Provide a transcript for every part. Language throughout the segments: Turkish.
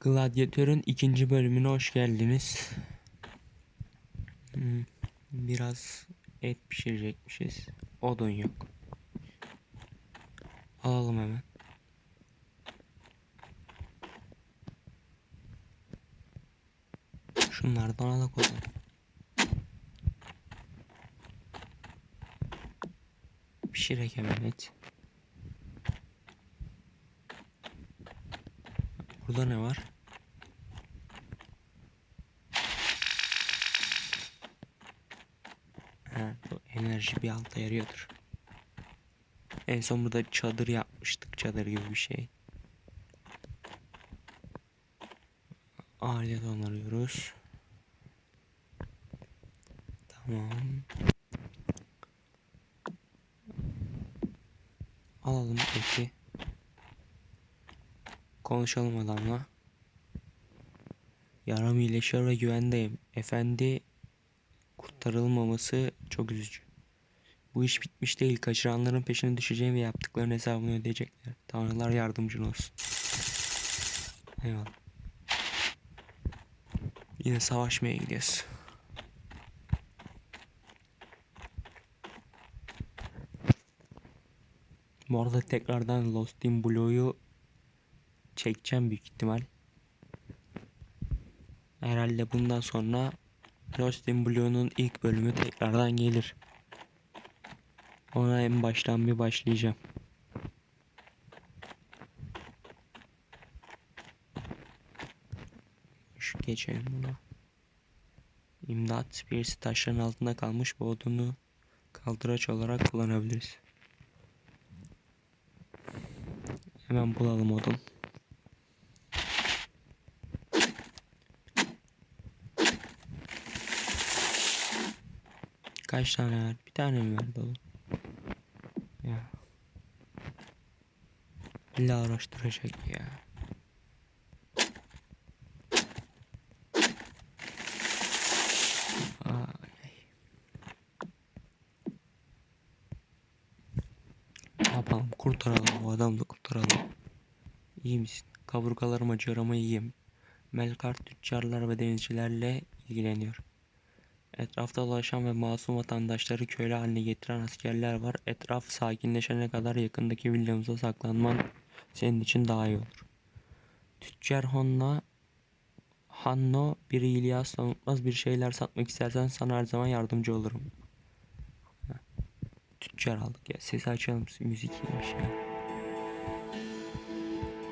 Gladyatör'ün ikinci bölümüne hoş geldiniz. Hmm, Biraz et pişirecekmişiz. Odun yok. Alalım hemen. Şunlardan alak o zaman. Pişirek hemen et. Burada ne var? Ha, bu enerji bir alta yarıyordur. En son burada çadır yapmıştık. Çadır gibi bir şey. Alet onarıyoruz. Tamam. Alalım eti. Konuşalım adamla. Yaram iyileşiyor ve güvendeyim. Efendi kurtarılmaması çok üzücü. Bu iş bitmiş değil. Kaçıranların peşine düşeceğim ve yaptıklarının hesabını ödeyecekler. Tanrılar yardımcın olsun. Eyvallah. Yine savaşmaya gidiyoruz. Bu arada tekrardan Lost in Blue'yu çekeceğim büyük ihtimal. Herhalde bundan sonra Lost in Blue'nun ilk bölümü tekrardan gelir. Ona en baştan bir başlayacağım. Şu geçelim buna. İmdat birisi taşların altında kalmış bu odunu kaldıraç olarak kullanabiliriz. Hemen bulalım odun. Kaç tane var? Bir tane mi verdi oğlum? Ya. İlla araştıracak ya. Yapalım? Kurtaralım. Bu adamı da kurtaralım. İyi misin? Kaburgalarım acıyor ama. Melkart tüccarlar ve denizcilerle ilgileniyor. Etrafta dolaşan ve masum vatandaşları köle haline getiren askerler var. Etraf sakinleşene kadar yakındaki villamıza saklanman senin için daha iyi olur. Tüccar Honno Hanno bir iyiliği asla unutmaz bir şeyler satmak istersen sana her zaman yardımcı olurum. Tüccar aldık ya. Sesi açalım. Müzik iyiymiş ya.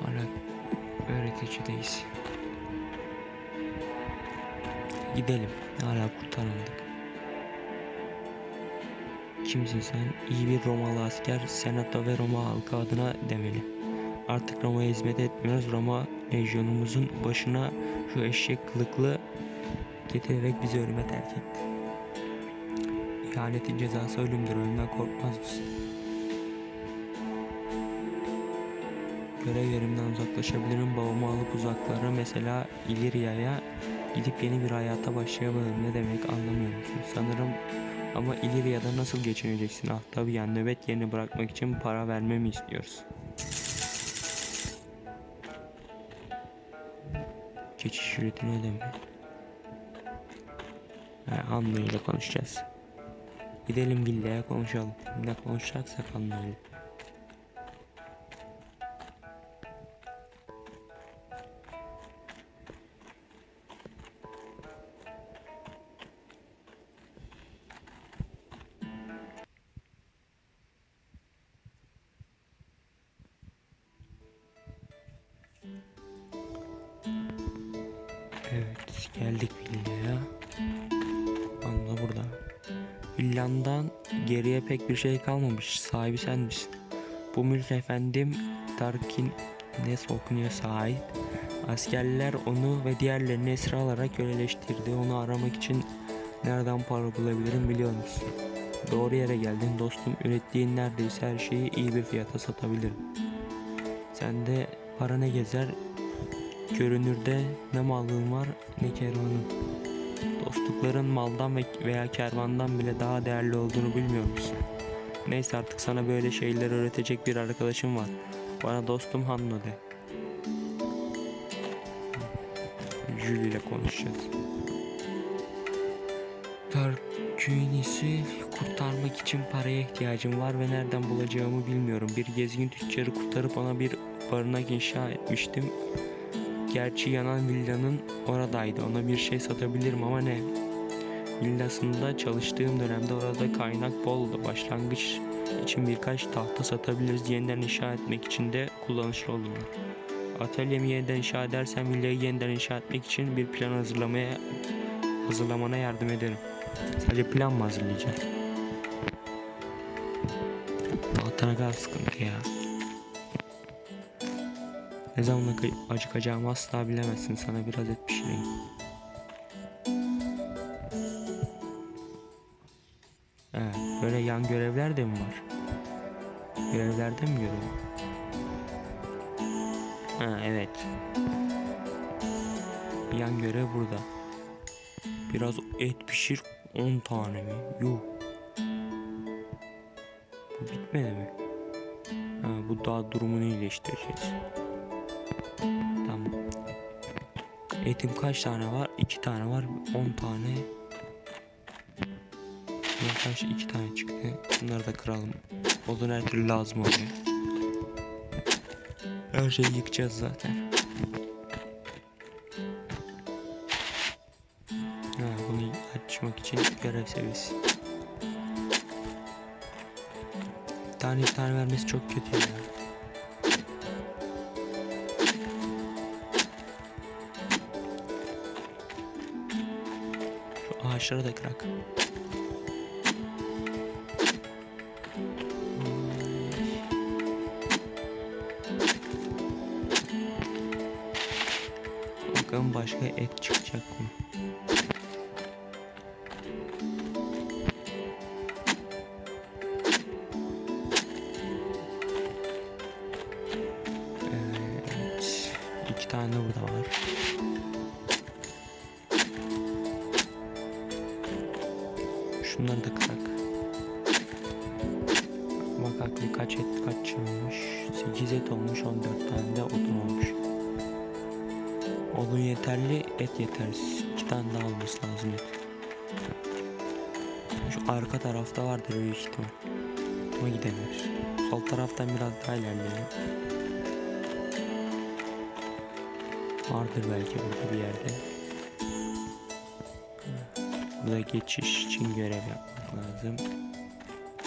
Hala öğreticideyiz. Gidelim. Hala kurtaramadık. Kimsin sen? İyi bir Romalı asker, senato ve Roma halkı adına demeli. Artık Roma'ya hizmet etmiyoruz. Roma lejyonumuzun başına şu eşek kılıklı getirerek bizi ölüme terk etti. İhanetin cezası ölümdür. Ölümden korkmaz mısın? Görev yerimden uzaklaşabilirim. Babamı alıp uzaklara mesela İlirya'ya gidip yeni bir hayata başlayabilirim. Ne demek anlamıyor musun? Sanırım ama İlirya'da nasıl geçineceksin? Ah tabii yani nöbet yerini bırakmak için para vermemi istiyoruz. Geçiş ücreti ne demek? He, Anlı ile konuşacağız. Gidelim villaya konuşalım. Ne konuşacaksak Anlı'yla. Evet geldik villaya. Anla burada. Villandan geriye pek bir şey kalmamış. Sahibi sen misin? Bu mülk efendim Darkin ne okunuyor sahip. Askerler onu ve diğerlerini esir alarak köleleştirdi. Onu aramak için nereden para bulabilirim biliyor musun? Doğru yere geldin dostum. Ürettiğin neredeyse her şeyi iyi bir fiyata satabilirim. Sende para ne gezer Görünürde ne mallığın var ne kervanın. Dostlukların maldan ve veya kervandan bile daha değerli olduğunu bilmiyor musun? Neyse artık sana böyle şeyler öğretecek bir arkadaşım var. Bana dostum Hanno de. Julie ile konuşacağız. Tarquinius'u kurtarmak için paraya ihtiyacım var ve nereden bulacağımı bilmiyorum. Bir gezgin tüccarı kurtarıp ona bir barınak inşa etmiştim. Gerçi yanan villanın oradaydı. Ona bir şey satabilirim ama ne? Villasında çalıştığım dönemde orada kaynak boldu. Başlangıç için birkaç tahta satabiliriz. Yeniden inşa etmek için de kullanışlı olurlar. Atölyemi yeniden inşa edersem villayı yeniden inşa etmek için bir plan hazırlamaya hazırlamana yardım ederim. Sadece plan mı hazırlayacağım? Dağıtana kadar sıkıntı ya. Ne zaman acı- acıkacağımı asla bilemezsin. Sana biraz et pişireyim. Evet, böyle yan görevler de mi var? Görevlerde mi görüyorum? Ha evet. Yan görev burada. Biraz et pişir 10 tane mi? Yuh. Bu bitmedi mi? Ha, bu daha durumunu iyileştireceğiz. Etim kaç tane var? 2 tane var. 10 tane. Bunlar kaç? 2 tane çıktı. Bunları da kıralım. Odun her türlü lazım oluyor. Her şeyi yıkacağız zaten. Ha, bunu açmak için görev seviyesi. Bir tane bir tane vermesi çok kötü ya. Şu ağaçları da kırak. Bakalım başka et çıkacak mı? 8 et olmuş 14 tane de odun olmuş. Odun yeterli, et yetersiz. İki tane daha olması lazım et. Şu arka tarafta vardır büyük ihtimal. Ama gidemiyoruz. Sol taraftan biraz daha ilerleyelim. Vardır belki burada bir yerde. Burada geçiş için görev yapmak lazım.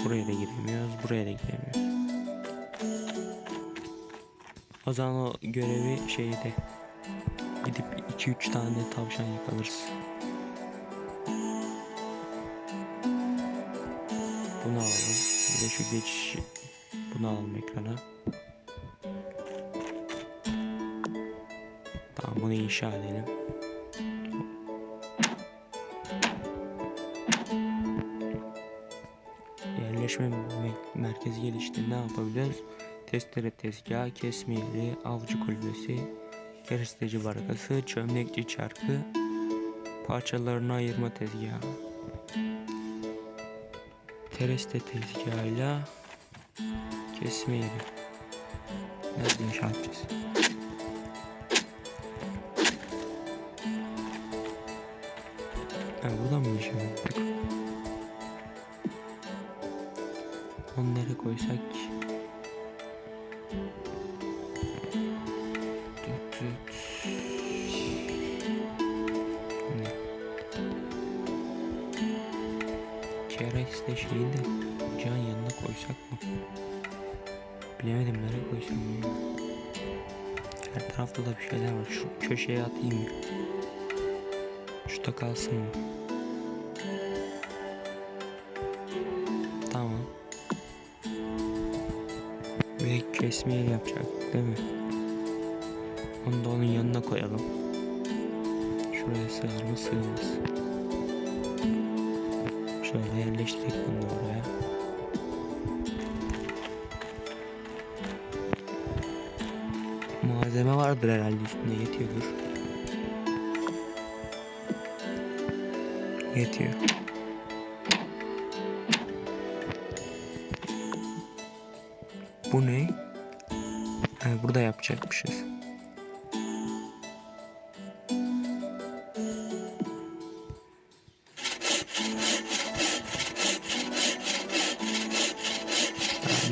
Buraya da giremiyoruz, buraya da giremiyoruz. O zaman o görevi şeyde Gidip 2-3 tane tavşan yakalarız. Bunu alalım. Bir de şu geçiş bunu alalım ekrana. Tamam bunu inşa edelim. Yerleşme me- merkezi gelişti. Ne yapabiliriz? Testere tezgahı, kesme yeri, avcı kulübesi, keresteci barakası, çömlekçi çarkı, parçalarını ayırma tezgahı. Kereste tezgahıyla kesme yeri. Nerede inşa edeceğiz? Ha, buradan mı inşa ettik? Onları koysak Her tarafta da bir şeyler var. Şu köşeye atayım mı? Şurada kalsın mı? Tamam. Ve kesme yeri yapacak değil mi? Onu da onun yanına koyalım. Şuraya sığar mı sığmaz. Şöyle yerleştirdik bunu oraya. malzeme vardır herhalde üstünde yetiyordur. Yetiyor. Bu ne? Ha, burada yapacakmışız.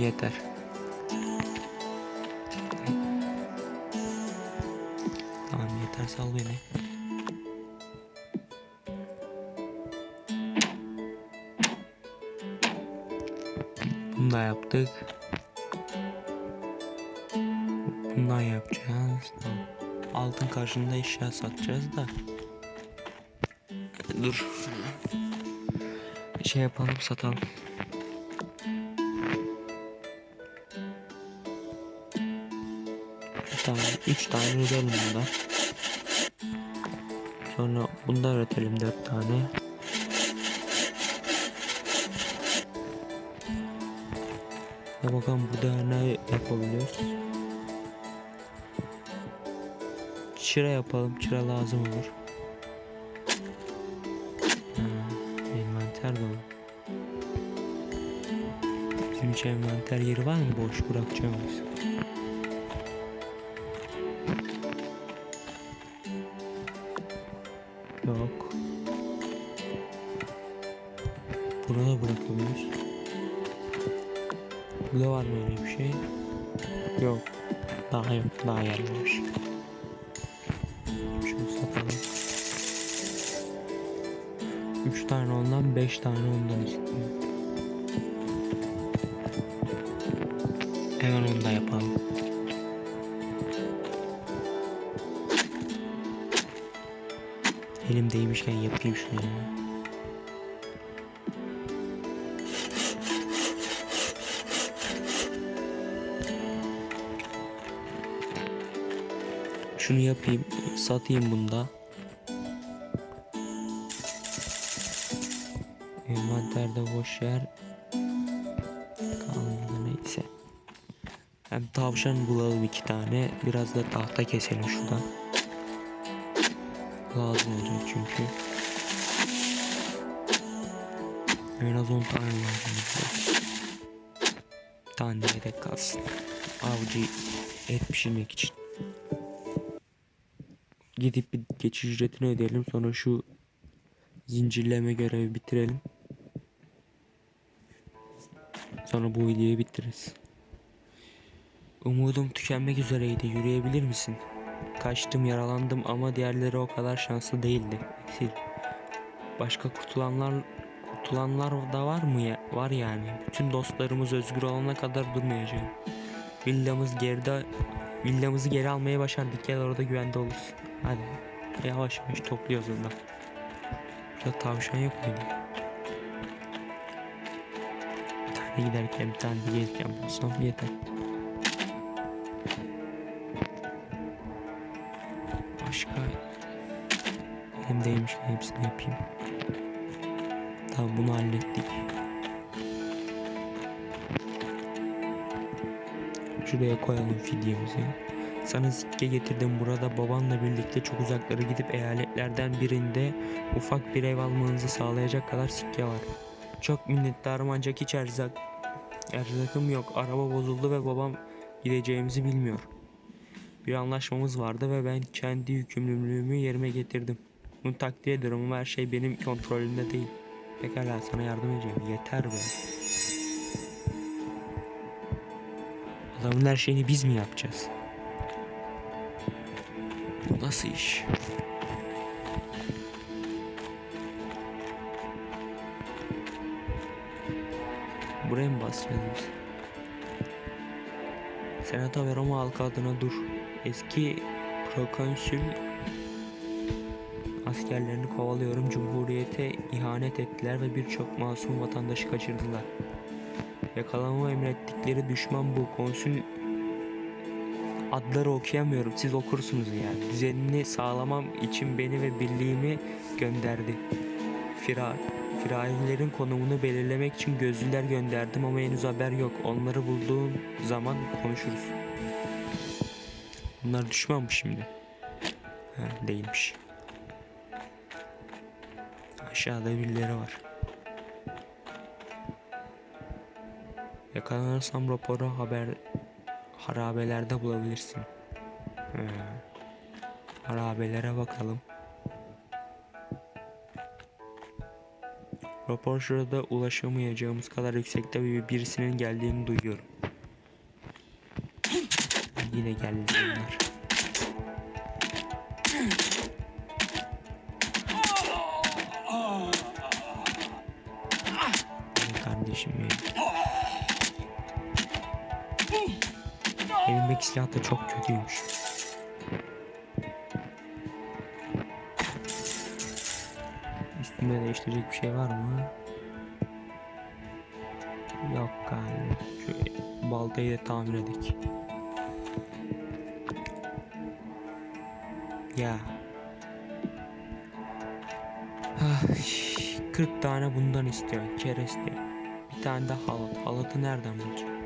Yeter. Sal beni. Bunu da yaptık. Bundan yapacağız. Tamam. Altın karşında eşya satacağız da. Dur. Şey yapalım satalım. Tamam. 3 tane üretelim bundan. Sonra bundan üretelim 4 tane. Ya bakalım burada ne yapabiliyoruz? Çıra yapalım. Çıra lazım olur. Ha, envanter dolu. Bizim hiç envanter yeri var mı? Boş bırakacağımız. Yok. Buna da bırakabiliyoruz. Burada var mı öyle bir şey? Yok. Daha yok. Daha var. Şunu satalım. 3 tane ondan 5 tane ondan istiyorum. Hemen onu da yapalım. Elimdeymişken yapayım şunu yapayım, satayım bunda. Envanterde boş yer neyse. Hem tavşan bulalım iki tane. Biraz da tahta keselim şuradan. Lazım olacak çünkü. En az 10 tane lazım. Bir tane de yedek kalsın. Avcı et pişirmek için. Gidip bir geçiş ücretini ödeyelim. Sonra şu zincirleme görevi bitirelim. Sonra bu videoyu bitiririz. Umudum tükenmek üzereydi. Yürüyebilir misin? Kaçtım, yaralandım ama diğerleri o kadar şanslı değildi. Sil. Başka kurtulanlar kurtulanlar da var mı ya? Var yani. Bütün dostlarımız özgür olana kadar durmayacağım. Villamız geride villamızı geri almaya başardık. Gel orada güvende olursun. Hadi. Yavaş yavaş topluyoruz ondan. Burada tavşan yok muydu? Bir tane giderken bir tane gelirken bulsam yeter. Başka hem deymiş hepsini yapayım. Tamam bunu hallettik. Şuraya koyalım fidyemizi. Sana sikke getirdim burada babanla birlikte çok uzaklara gidip eyaletlerden birinde ufak bir ev almanızı sağlayacak kadar sikke var. Çok minnettarım ancak hiç erzak erzakım yok. Araba bozuldu ve babam gideceğimizi bilmiyor. Bir anlaşmamız vardı ve ben kendi yükümlülüğümü yerime getirdim. Bunu takdir ederim ama her şey benim kontrolümde değil. Pekala sana yardım edeceğim. Yeter be. Adamın her şeyini biz mi yapacağız? Bu nasıl iş? Buraya mı basacağız? Senato ve Roma halkı adına dur. Eski prokonsül askerlerini kovalıyorum. Cumhuriyete ihanet ettiler ve birçok masum vatandaşı kaçırdılar. Yakalamamı emrettikleri düşman bu. Konsül adları okuyamıyorum. Siz okursunuz yani. Düzenini sağlamam için beni ve birliğimi gönderdi. Firar Firarilerin konumunu belirlemek için gözlüler gönderdim ama henüz haber yok. Onları bulduğum zaman konuşuruz. Bunlar düşman mı şimdi? Ha, değilmiş. Aşağıda birileri var. Yakalanırsam raporu haber harabelerde bulabilirsin. Ha. Harabelere bakalım. Rapor şurada ulaşamayacağımız kadar yüksekte ve birisinin geldiğini duyuyorum. Yine geldi onlar. Da çok kötüymüş. Üstünde değiştirecek bir şey var mı? Yok galiba. Şu baltayı da tamir edik. Ya. Ah, 40 tane bundan istiyor. Kereste. Bir tane de halat. Halatı nereden bulacağım?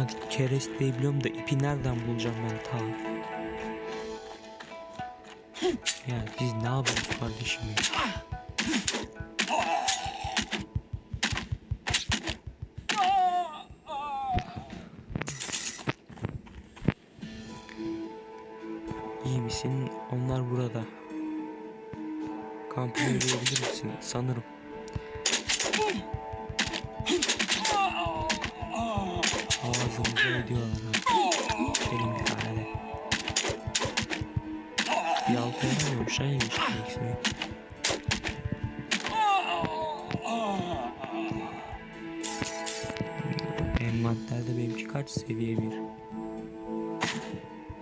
Hadi keresteyi biliyorum da ipi nereden bulacağım ben ta? Ya biz ne yapıyoruz kardeşim ya? İyi misin? Onlar burada. Kampına yürüyebilir misin? Sanırım. Ediyorlar ha. Benim bir tane de. Bir altı yaramıyormuş ha yemiş iksiri. Envanterde benimki kaç seviye bir?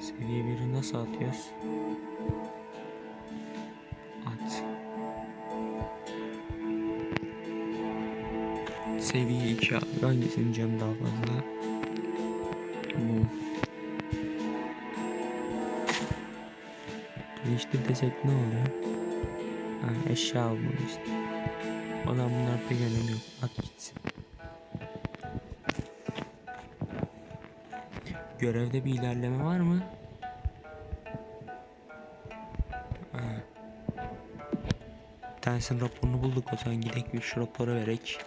Seviye biri nasıl atıyoruz? At. Seviye 2 abi. Hangisinin canı daha fazla? Bu. Değiştir desek ne oluyor? Ha, eşya almalı işte. O zaman bunlar pek önemi yok. At gitsin. Görevde bir ilerleme var mı? Ha. Bir tanesinin raporunu bulduk o zaman gidelim şu raporu verek.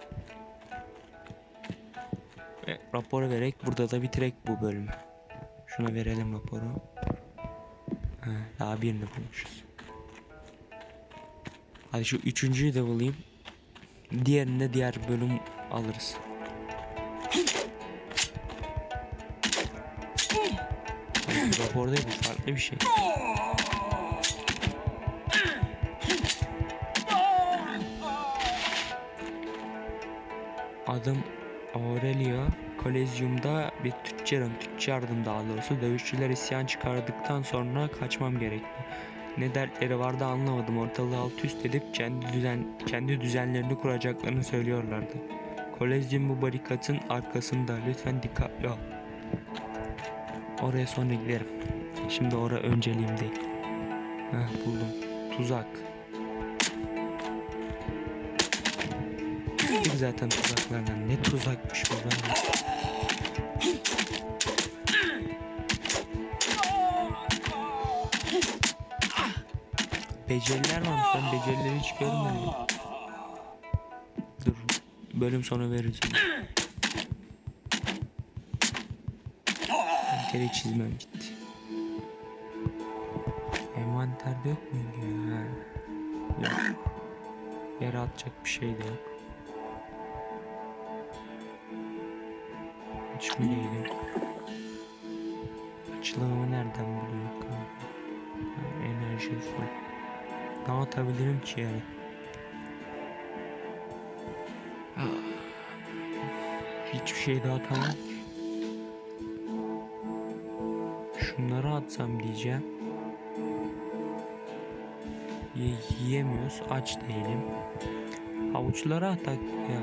Ve raporu verek burada da bitirek bu bölümü. Şuna verelim raporu. Ha, daha birini bulmuşuz. Hadi şu üçüncüyü de bulayım. Diğerini de diğer bölüm alırız. Rapor değil bu farklı bir şey. Adım Aurelio. Kolezyumda bir tüccarım. Tüccardım daha doğrusu. Dövüşçüler isyan çıkardıktan sonra kaçmam gerekti. Ne dertleri vardı anlamadım. Ortalığı alt üst edip kendi düzen kendi düzenlerini kuracaklarını söylüyorlardı. Kolezyum bu barikatın arkasında. Lütfen dikkatli ol. Oraya sonra giderim. Şimdi ora önceliğim değil. Heh, buldum. Tuzak. Bıktık zaten tuzaklardan. Ne tuzakmış bu ben. Beceriler varmış ben becerileri hiç görmedim. Dur bölüm sonu vereceğim. Geri çizmem gitti. Envanterde yok muydu ya? Yok. Yere atacak bir şey de yok. Mi değilim? Açılımı nereden buluyor kanka? Enerji su. Ne atabilirim ki yani? Ah. Hiçbir şey daha atamam ki. Şunları atsam diyeceğim. Ye yiyemiyoruz. Aç değilim. Havuçları atak ya.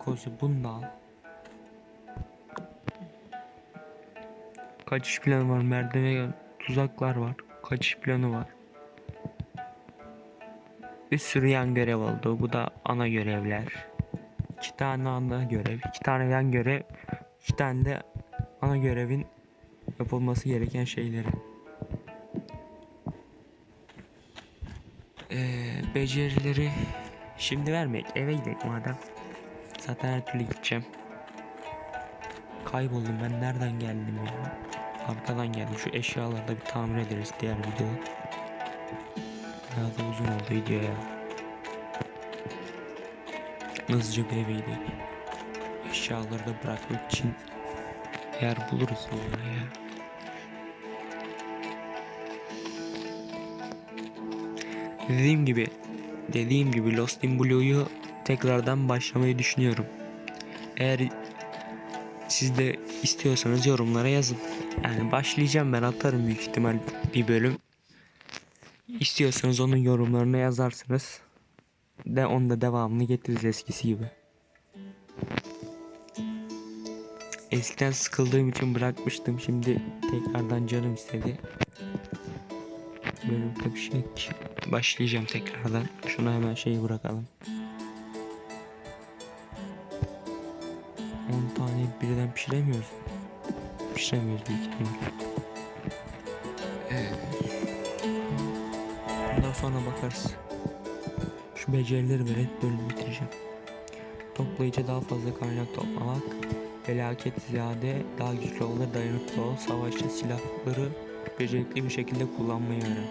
Ne? Bu da takosu. Bunu da al. Kaçış planı var. Merdiven tuzaklar var. Kaçış planı var. Bir sürü yan görev oldu. Bu da ana görevler. İki tane ana görev. iki tane yan görev. iki tane de ana görevin yapılması gereken şeyleri. Ee, becerileri şimdi vermek eve gidelim madem. Zaten her türlü gideceğim. Kayboldum ben nereden geldim ya? Arkadan geldim. Şu eşyaları da bir tamir ederiz diğer videoda. Bayağı da uzun oldu video ya. Hızlıca bir eve gidelim. Eşyaları da bırakmak için yer buluruz vallahi ya. Dediğim gibi dediğim gibi Lost in Blue'yu tekrardan başlamayı düşünüyorum. Eğer siz de istiyorsanız yorumlara yazın. Yani başlayacağım ben atarım büyük ihtimal bir bölüm. İstiyorsanız onun yorumlarına yazarsınız. De onda devamını getiririz eskisi gibi. Eskiden sıkıldığım için bırakmıştım. Şimdi tekrardan canım istedi. Bir bir şey başlayacağım tekrardan. Şunu hemen şeyi bırakalım. Tane birden pişiremiyoruz. Pişiremiyoruz büyük ihtimal. Bundan sonra bakarız. Şu becerileri verip bölümü bitireceğim. Toplayıcı daha fazla kaynak toplamak. Felaket ziyade daha güçlü ol ve dayanıklı ol. Savaşçı silahları becerikli bir şekilde kullanmayı öğren.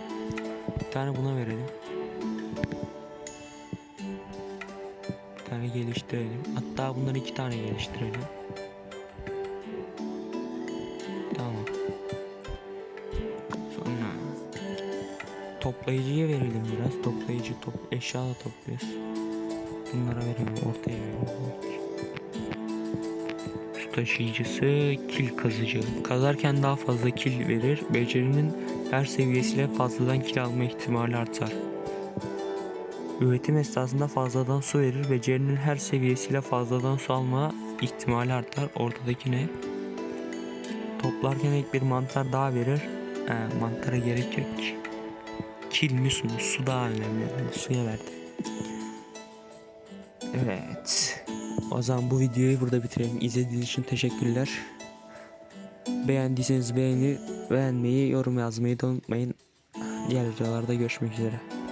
Bir tane buna verelim. Bir tane geliştirelim. Hatta bundan iki tane geliştirelim. Toplayıcıya verelim biraz. Toplayıcı top eşya da topluyoruz. Bunlara verelim. Ortaya verelim. Su taşıyıcısı kil kazıcı. Kazarken daha fazla kil verir. Becerinin her seviyesiyle fazladan kil alma ihtimali artar. Üretim esnasında fazladan su verir. Becerinin her seviyesiyle fazladan su alma ihtimali artar. Ortadaki ne? Toplarken ek bir mantar daha verir. He, mantara gerek yok ki. Kil mi su mu? Su daha önemli. Suya verdi. Evet. O zaman bu videoyu burada bitirelim. İzlediğiniz için teşekkürler. Beğendiyseniz beğeni, beğenmeyi, yorum yazmayı da unutmayın. Diğer videolarda görüşmek üzere.